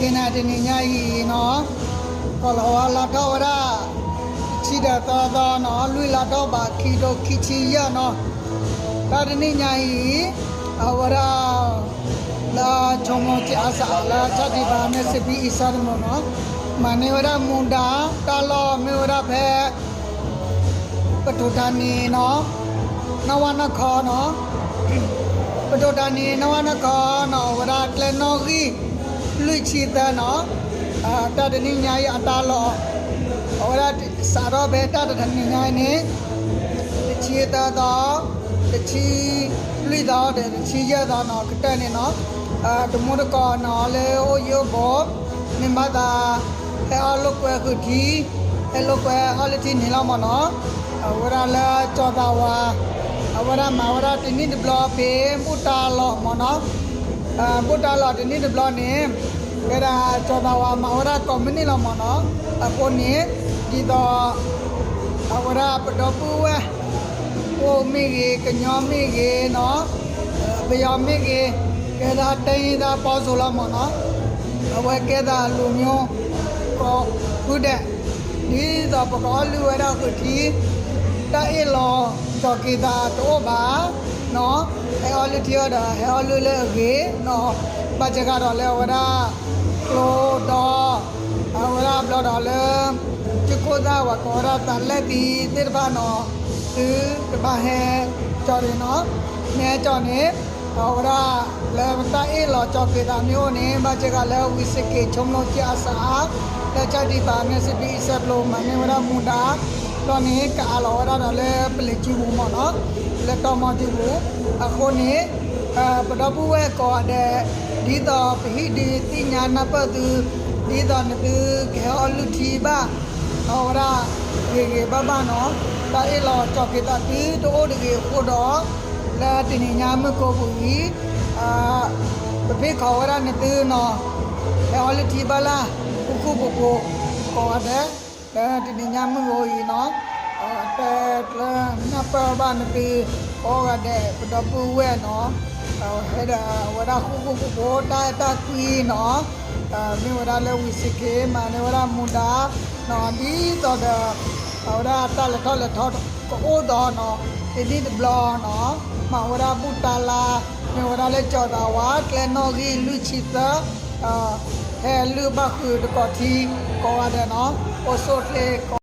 ခေနာတနေညာဤနော်ကောလဝလာတော့ရချီတာတော်တော်နော်လွိလာတော့ပါခီတော့ခီချီရနော်ဒါတနေညာဤအဝရလာချုံမချာစာလာချတိပါနဲ့စပီအစားမနော်မနေဝရမွန်ဒါတလောမေဝရဖဲပတုတနီနော်နဝနခောနော်ပဒိုတာနီနဝနကောနော်ဝရကလနောဂီ လူချီတနော်အာတတနိညာယအတာလောဝရစာရောဘေတတတနိညာနေတချီတတော့တချီလူတော့တချီရတော့နော်ကတနေနော်အာတမရကောနော်လေအိုယောဘောမြမတာအဲအလုကွယ်ခုဒီအဲလုကွယ်အလတိနေလောမနော်ဝရလာချောတာဝါ awara mawara tini de blo pe muta lo mono muta lo tini de blo ni kera choda wa mawara company lo mono apo ni di do awara pdo pu wa o mi ge kanyo mi ge no be yo mi ge kera tai da po so lo mono awa ke da lu myo ko ku de ni do pa ko lu wa da ku ti တာအေလောကြောက်ကီတာတော့ပါနော် အဲအော်လီတီယောဒါဟဲအော်လူလေကေနော်ဘာချကတော့လဲဝရကလိုတော့အဝရဘလောတော့လဲချကိုသာဝကောရတလက်ဒီတိဘာနော်သူတဘာဟဲကြော်ရနော်ငဲကြော်နေအဝရလဲတာအေလောကြောက်ကီတာမျိုးနေဘာချကလဲဝိစကေချုံလို့ကြာစာလက်ချတိပါနေစပီဆက်လို့မနေဝရမူတာ တော့နေကာလောရတာလည်းပလက်ချူမနော်လက်တော်မတူဘူးအခုနေအပဒပူဝဲကောတဲ့ဒီတော့ပဟိဒီတိညာနပတုဒီတော့နတုခေအလူတီဘာဟောရာရေရေဘဘနော်တာအေလောချောကေတာတီတိုးဒီခိုတော့လာတင်ညာမကိုဘူးအာပဖေခေါ်ရနတုနော်ခေအလူတီဘာလာခုခုကိုကောတဲ့ ဒါဒီညမငိုရီနော်အဲတဲလနပဘာနပီဩရတဲ့ပဒပူဝဲနော်ဟဲ့ဒါဝရခုခုခုဘောတာတာကွီနော်အဲမြေဝရလဲဝီစကေမနေဝရမွန်ဒါနော်ဒီတော့ဒါဟောဒါတလထောလထောကိုတော့နော်ဒီဒီဘလောနော်မဝရပူတလာမြေဝရလဲကြော်တာဝါကလနော်ဂီလူချီတာအာ ลืมมาคือก็ทีก็เนาะโอโซเทก